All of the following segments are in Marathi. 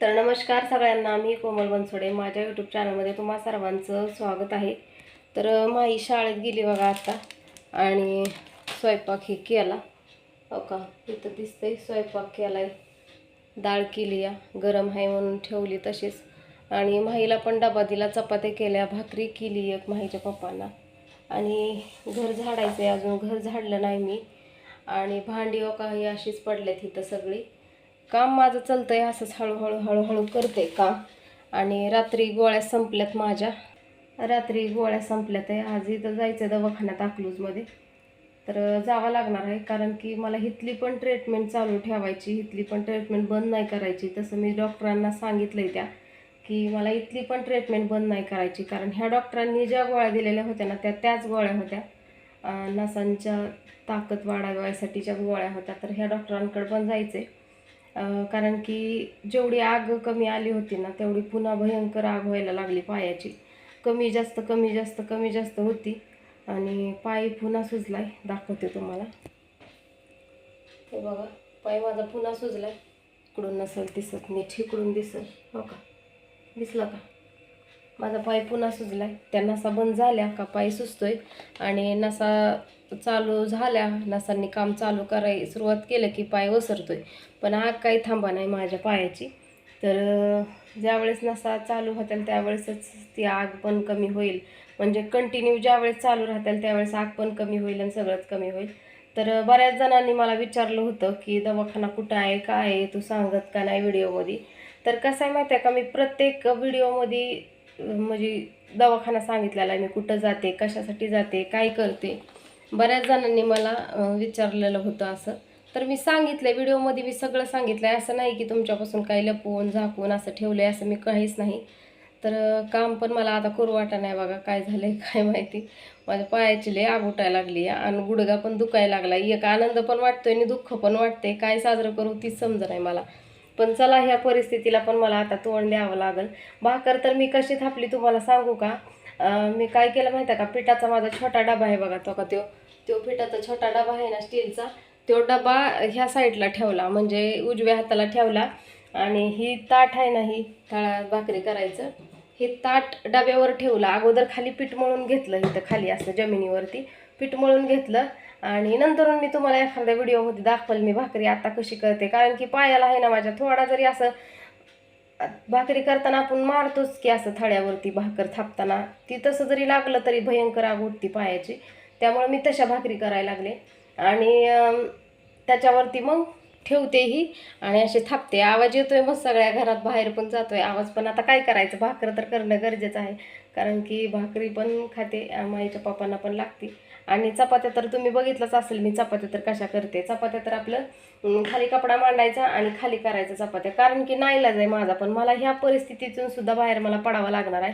तर नमस्कार सगळ्यांना मी कोमल बनसोडे. माझ्या यूट्यूब चॅनलमध्ये तुम्हा सर्वांचं स्वागत आहे. तर माई शाळेत गेली बघा आता आणि स्वयंपाक हे केला. हो का? इथं दिसतंय स्वयंपाक केला आहे डाळ केली या. गरम आहे म्हणून ठेवली तशीच. आणि माईला पण डबा दिला चपात्या केल्या भाकरी केली एक माईच्या पप्पांना. आणि घर झाडायचं आहे अजून. घर झाडलं नाही मी. आणि भांडी हो ओका ही अशीच पडल्यात इथं सगळी. काम माझं चालतंय असंच हळूहळू हळूहळू करते काम. आणि रात्री गोळ्या संपल्यात माझ्या. रात्री गोळ्या संपल्यात आहे. आज इथं जायचं आहे दवाखान्यात अकलूजमध्ये. तर जावं लागणार आहे. कारण की मला इथली पण ट्रीटमेंट चालू ठेवायची इथली पण ट्रीटमेंट बंद नाही करायची. तसं मी डॉक्टरांना सांगितलं आहे त्या की मला इथली पण ट्रीटमेंट बंद नाही करायची. कारण ह्या डॉक्टरांनी ज्या गोळ्या दिलेल्या होत्या ना त्या त्याच गोळ्या होत्या. नसांच्या ताकद वाढाव्यासाठीच्या गोळ्या होत्या तर ह्या डॉक्टरांकडे पण जायचे आहे कारण की जेवढी आग कमी आली होती ना तेवढी पुन्हा भयंकर आग व्हायला लागली पायाची. कमी जास्त कमी जास्त कमी जास्त होती. आणि पाय पुन्हा सुजलाय. दाखवते तुम्हाला. हे बघा पाय माझा पुन्हा सुजलाय. इकडून नसेल दिसत नीट इकडून दिसल. हो का? दिसला का? माझा पाय पुन्हा सुजलाय. त्या नसा बंद झाल्या का पाय सुजतोय. आणि नसा चालू झाल्या नसांनी काम चालू कराय सुरुवात केलं की पाय ओसरतोय. पण आग काही थांबा नाही माझ्या पायाची. तर ज्यावेळेस नसा चालू होतील त्यावेळेसच ती आग पण कमी होईल. म्हणजे कंटिन्यू ज्यावेळेस चालू राहतील त्यावेळेस आग पण कमी होईल आणि सगळंच कमी होईल. तर बऱ्याच जणांनी मला विचारलं होतं की दवाखाना कुठं आहे? काय आहे? तू सांगत का नाही व्हिडिओमध्ये? तर कसं आहे माहिती आहे का मी प्रत्येक व्हिडिओमध्ये म्हणजे दवाखाना सांगितलेला आहे मी कुठं जाते कशासाठी जाते काय करते. बऱ्याच जणांनी मला विचारलेलं होतं असं. तर मी सांगितलं व्हिडिओमध्ये मी सगळं सांगितलं आहे असं नाही की तुमच्यापासून काही लपवून झाकून असं ठेवलं आहे असं मी काहीच नाही. तर काम पण मला आता करू वाटा नाही बघा काय झालं आहे काय माहिती. माझ्या पायाची लय आग उठायला लागली आहे आणि गुडगा पण दुखायला लागला. एक आनंद पण वाटतोय आणि दुःख पण वाटते काय साजरं करू तीच समज नाही मला. पण चला ह्या परिस्थितीला पण मला आता तोंड द्यावं लागेल. भाकर तर मी कशी थापली तुम्हाला सांगू का? मी काय केलं माहिती आहे का? पिठाचा माझा छोटा डबा आहे बघा तो का तो तो पिठाचा छोटा डबा आहे ना स्टीलचा. तो डबा ह्या साईडला ठेवला म्हणजे उजव्या हाताला ठेवला. आणि ही ताट आहे ना ही तळा भाकरी करायचं. हे ताट डब्यावर ठेवलं. अगोदर खाली पीठ मळून घेतलं इथं खाली असं जमिनीवरती. पीठ मळून घेतलं. आणि नंतर मी तुम्हाला एखाद्या व्हिडिओमध्ये दाखवल मी भाकरी आता कशी करते. कारण की पायाला आहे ना माझ्या थोडा जरी असं भाकरी करताना आपण मारतोच की असं थळ्यावरती भाकर थापताना. ती तसं जरी लागलं तरी भयंकर आग उठती पायाची. त्यामुळे मी तशा भाकरी करायला लागले. आणि त्याच्यावरती मग ठेवतेही आणि असे थापते. आवाज येतोय मग सगळ्या घरात बाहेर पण जातोय आवाज. पण आता काय करायचं? भाकर तर करणं गरजेचं आहे. कारण की भाकरी पण खाते माईच्या पप्पांना पण लागते. आणि चपात्या तर तुम्ही बघितलंच असेल मी चपात्या तर कशा करते? चपात्या तर आपलं खाली कपडा मांडायचा आणि खाली करायचा चपात्या. कारण की नाईलाज आहे माझा पण मला ह्या परिस्थितीतून सुद्धा बाहेर मला पडावं लागणार आहे.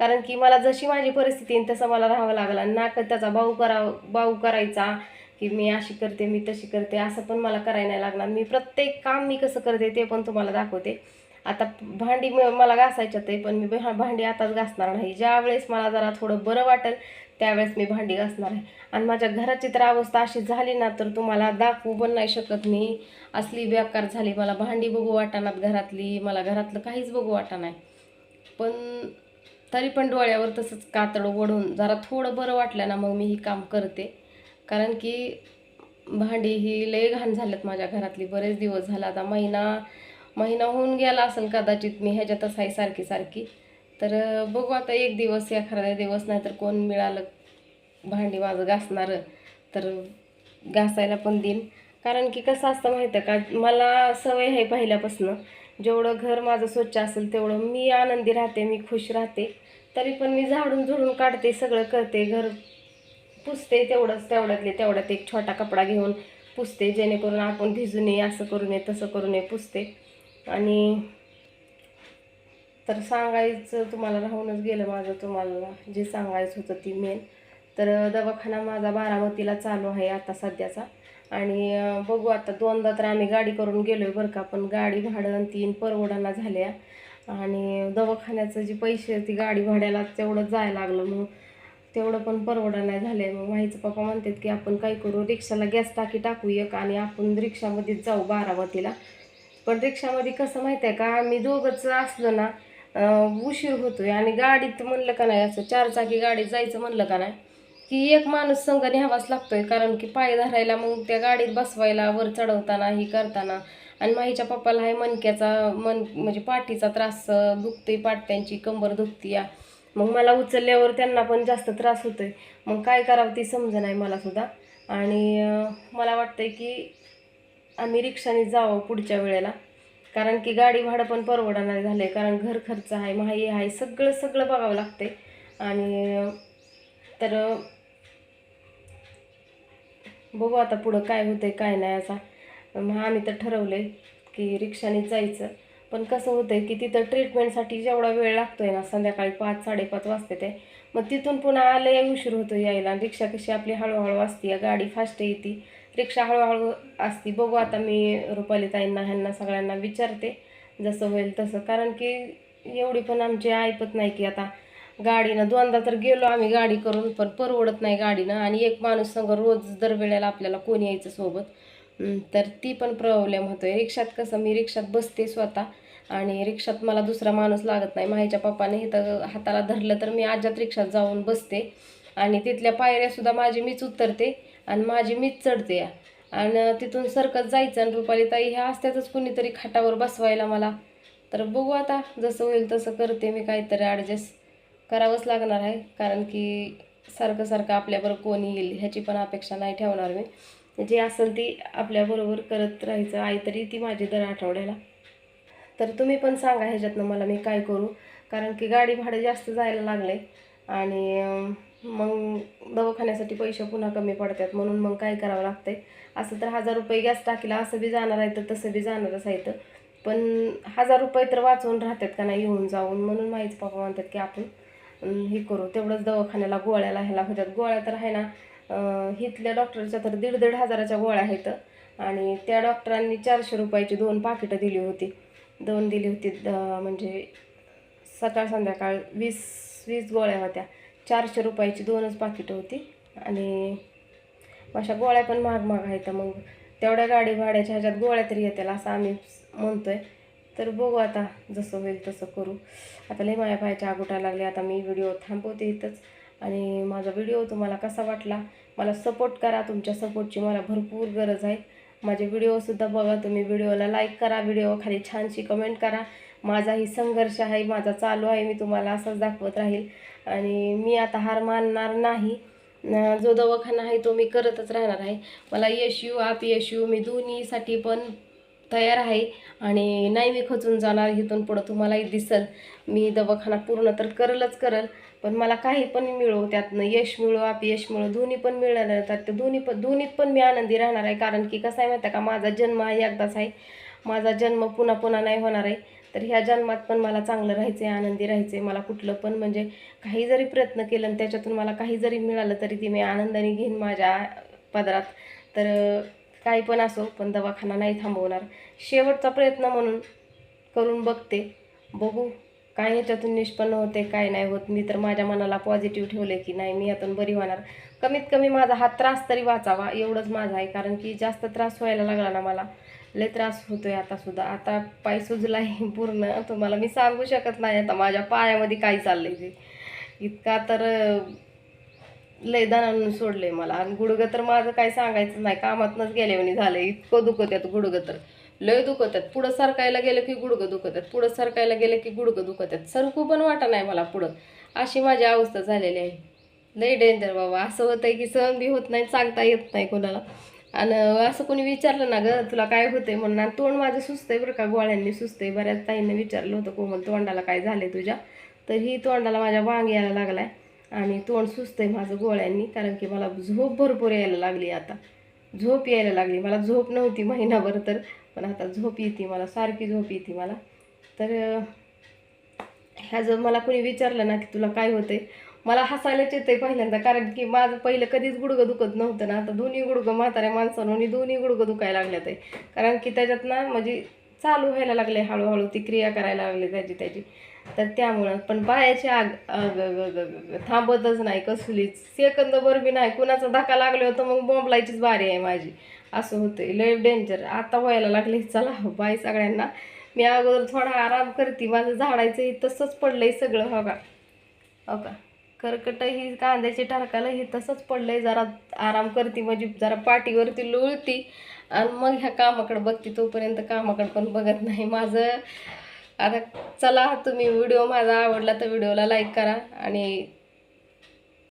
कारण की मला जशी माझी परिस्थिती तसं मला राहावं लागलं. ना नाक त्याचा भाऊ कराव भाऊ करायचा की मी अशी करते मी तशी करते असं पण मला करायला नाही लागणार. मी प्रत्येक काम मी कसं करते ते पण तुम्हाला दाखवते. आता भांडी मला घासायच्या ते पण मी भांडी आताच घासणार नाही. ज्यावेळेस मला जरा थोडं बरं वाटेल त्यावेळेस मी भांडी घासणार आहे. आणि माझ्या घराची तर अवस्था अशी झाली ना तर तुम्हाला दाखवू पण नाही शकत मी. असली बेकार झाली मला भांडी बघू वाटाणात घरातली. मला घरातलं काहीच बघू वाटा नाही. पण तरी पण डोळ्यावर तसंच कातडं ओढून जरा थोडं बरं वाटलं ना मग मी ही काम करते. कारण की भांडी ही लय घाण झाल्यात माझ्या घरातली. बरेच दिवस झाला. आता महिना महिना होऊन गेला असेल कदाचित मी ह्याच्यातच आहे सारखी सारखी. तर बघू आता एक दिवस एखादा दिवस नाही तर कोण मिळालं भांडी माझं घासणारं तर घासायला पण देईन. कारण की कसं असतं माहिती आहे का मला सवय आहे पहिल्यापासून. जेवढं घर माझं स्वच्छ असेल तेवढं मी आनंदी राहते मी खुश राहते. तरी पण मी झाडून झुडून काढते सगळं करते घर पुसते तेवढंच तेवढ्यातले तेवढ्यात एक छोटा कपडा घेऊन पुसते जेणेकरून आपण भिजू नये असं करू नये तसं करू नये पुसते. आणि तर सांगायचं तुम्हाला राहूनच गेलं माझं तुम्हाला जे सांगायचं होतं ती मेन तर दवाखाना माझा बारामतीला चालू आहे आता सध्याचा. आणि बघू आता दोनदा तर आम्ही गाडी करून गेलो आहे बरं का पण गाडी भाडं आणि तीन परवडाना झाल्या. आणि दवाखान्याचं जे पैसे ती गाडी भाड्याला तेवढं जायला लागलं मग तेवढं पण परवडा नाही झालं मग माहीचं पप्पा म्हणतात की आपण काय करू रिक्षाला गॅस टाकी टाकू एक आणि आपण रिक्षामध्येच जाऊ बारामतीला. पण रिक्षामध्ये कसं माहिती आहे का आम्ही दोघंच असलो ना उशीर होतोय आणि गाडीत म्हणलं का नाही असं चार चाकी गाडीत जायचं म्हणलं का नाही की एक माणूस संघ न्यावाच लागतोय कारण की पाय धरायला मग त्या गाडीत बसवायला वर चढवताना ही करताना आणि माईच्या पप्पाला आहे मणक्याचा मन म्हणजे पाठीचा त्रास अं, दुखतोय पाठ त्यांची कंबर दुखती या मग मला उचलल्यावर त्यांना पण जास्त त्रास होतोय. मग काय करावं ती समज नाही मला सुद्धा. आणि मला वाटतंय की आम्ही रिक्षाने जावं पुढच्या वेळेला. कारण की गाडी भाडं पण परवडणार झालं आहे कारण घर खर्च आहे माही आहे सगळं सगळं बघावं लागते आणि तर बघू आता पुढं काय होतंय काय नाही असा मग आम्ही तर ठरवलं आहे की रिक्षाने जायचं. पण कसं होतंय की तिथं ट्रीटमेंटसाठी जेवढा वेळ लागतो आहे ना संध्याकाळी पाच साडेपाच वाजते ते. मग तिथून पुन्हा आलं उशीर होतो यायला. रिक्षा कशी आपली हळूहळू असते गाडी फास्ट येते. रिक्षा हळूहळू असती. बघू आता मी रुपाली ताईंना ह्यांना सगळ्यांना विचारते जसं होईल तसं. कारण की एवढी पण आमची ऐपत नाही की आता गाडीनं दोनदा तर गेलो आम्ही गाडी करून पण परवडत नाही गाडीनं. आणि एक माणूस संग रोज दरवेळेला आपल्याला कोण यायचं सोबत? तर ती पण प्रॉब्लेम होतोय. रिक्षात कसं मी रिक्षात बसते स्वतः. आणि रिक्षात मला दुसरा माणूस लागत नाही. माहीच्या पप्पाने इथं हाताला धरलं तर मी आज्यात रिक्षात जाऊन बसते. आणि तिथल्या पायऱ्यासुद्धा माझी मीच उतरते. आणि माझी मीच चढते आणि तिथून सरकत जायचं आणि रुपाली ताई ह्या असत्यातच कुणीतरी खाटावर बसवायला मला. तर बघू आता जसं होईल तसं करते मी काहीतरी ॲडजस्ट करावंच लागणार आहे. कारण की सारखं सारखं आपल्याबरोबर कोण येईल ह्याची पण अपेक्षा नाही ठेवणार मी. जे असेल ती आपल्याबरोबर करत राहायचं आई तरी ती माझी दर आठवड्याला. तर तुम्ही पण सांगा ह्याच्यातनं मला मी काय करू. कारण की गाडी भाडं जास्त जायला लागले आणि मग दवाखान्यासाठी पैसे पुन्हा कमी पडतात. म्हणून मग काय करावं लागतंय? असं तर हजार रुपये गॅस टाकीला असं बी जाणार आहे तर तसं बी जाणारच आहे तर पण हजार रुपये तर वाचवून राहतात का नाही येऊन जाऊन? म्हणून माहीच पप्पा म्हणतात की आपण हे करू. तेवढंच दवाखान्याला गोळ्याला ह्याला होत्यात गोळ्या तर आहे ना इथल्या डॉक्टरच्या तर दीड दीड हजाराच्या गोळ्या आहेत आणि त्या डॉक्टरांनी चारशे रुपयाची दोन पाकिटं दिली होती. दोन दिली होती द- म्हणजे सकाळ संध्याकाळ वीस वीस गोळ्या होत्या. चारशे रुपयाची दोनच पाकिटं होती. आणि अशा गोळ्या पण महाग महाग आहेत. मग तेवढ्या गाडी भाड्याच्या ह्याच्यात गोळ्या तरी येतील असं आम्ही म्हणतो आहे तर बघू आता जसं होईल तसं करू. आता लय माया पायाच्या आगोटा लागले. आता मी व्हिडिओ थांबवते इथंच. आणि माझा व्हिडिओ तुम्हाला कसा वाटला? मला सपोर्ट करा. तुमच्या सपोर्टची मला भरपूर गरज आहे. माझे व्हिडिओसुद्धा बघा तुम्ही. व्हिडिओला लाईक करा. व्हिडिओ खाली छानशी कमेंट करा. माझाही संघर्ष आहे माझा चालू आहे मी तुम्हाला असंच दाखवत राहील. आणि मी आता हार मानणार नाही. जो दवाखाना आहे तो मी करतच राहणार आहे. मला यश यू आप यश यू मी दोन्हीसाठी पण तयार आहे. आणि नाही मी खचून जाणार इथून पुढं तुम्हालाही दिसल. मी दवाखाना पूर्ण तर करलच करल पण मला काही पण मिळो त्यातनं यश मिळो अपयश मिळो दोन्ही पण मिळणार तर ते दोन्ही पण दोन्हीत पण मी आनंदी राहणार आहे. कारण की कसं आहे माहिती आहे का माझा जन्म आहे एकदाच आहे. माझा जन्म पुन्हा पुन्हा नाही होणार आहे. तर ह्या जन्मात पण मला चांगलं राहायचं आहे आनंदी राहायचं आहे मला कुठलं पण म्हणजे काही जरी प्रयत्न केलं आणि त्याच्यातून मला काही जरी मिळालं तरी ती मी आनंदाने घेईन माझ्या पदरात. तर काही पण असो पण दवाखाना नाही थांबवणार. शेवटचा प्रयत्न म्हणून करून बघते. बघू काय ह्याच्यातून निष्पन्न होते काय नाही होत. मी तर माझ्या मनाला पॉझिटिव्ह ठेवले की नाही मी यातून बरी होणार. कमीत कमी माझा हा त्रास तरी वाचावा एवढंच माझा आहे. कारण की जास्त त्रास व्हायला लागला ना मला. लय त्रास होतोय आता सुद्धा. आता पाय सुजला आहे पूर्ण. तुम्हाला मी सांगू शकत नाही. आता माझ्या पायामध्ये काय चाललंय ते. इतका तर अं, लय सोडलं सोडलंय मला. आणि गुडघं तर माझं काय सांगायचं नाही. कामातनंच गेले म्हणे झालं. इतकं दुखत आहेत गुडघं तर. लय दुखत आहेत. पुढं सरकायला गेलं की गुडघं दुखत आहेत. पुढं सरकायला गेलं की गुडघं दुखत आहेत. सरकू पण वाटा नाही मला पुढं. अशी माझी अवस्था झालेली आहे. लय डेंजर बाबा. असं होतंय की सहन बी होत नाही सांगता येत नाही कोणाला. आणि असं कोणी विचारलं ना ग तुला काय होतंय म्हणून. आणि तोंड माझं सुचतंय बरं का गोळ्यांनी सुचतंय. बऱ्याच ताईंनी विचारलं होतं कोमल तोंडाला काय झालं तुझ्या? तर ही तोंडाला माझ्या वांग यायला लागलाय. आणि तोंड सुचतंय माझं गोळ्यांनी कारण की मला झोप भरपूर यायला लागली आता. झोप यायला लागली. मला झोप नव्हती महिनाभर तर पण आता झोप येते मला सारखी झोप येते मला. तर ह्या जर मला कोणी विचारलं ना की तुला काय होतंय मला हसायलाच येते पहिल्यांदा कारण की माझं पहिलं कधीच गुडघं दुखत नव्हतं ना. आता दोन्ही गुडघं म्हाताऱ्या माणसांनी दोन्ही गुडघं दुखायला लागल्यात आहे. कारण की त्याच्यात ना म्हणजे चालू व्हायला लागले हळूहळू ती क्रिया करायला लागली त्याची त्याची. तर त्यामुळं पण पायाची आग थांबतच नाही कसलीच. सेकंद बी नाही कुणाचा धक्का लागला होता मग बॉम्बलायचीच बारी आहे माझी. असं होतंय लय डेंजर आता व्हायला लागले चला हो, बाय सगळ्यांना. मी अगोदर थोडा आराम करते माझं झाडायचं तसंच पडलंय सगळं हो का? हो का? करकट ही कांद्याची ठरकाला हे तसंच पडलंय. जरा आराम करते म्हणजे जरा पाठीवरती लोळती. आणि मग ह्या कामाकडे बघते तोपर्यंत कामाकडे पण बघत नाही. माझं आता चला तुम्ही व्हिडिओ माझा आवडला तर व्हिडिओला लाईक करा. आणि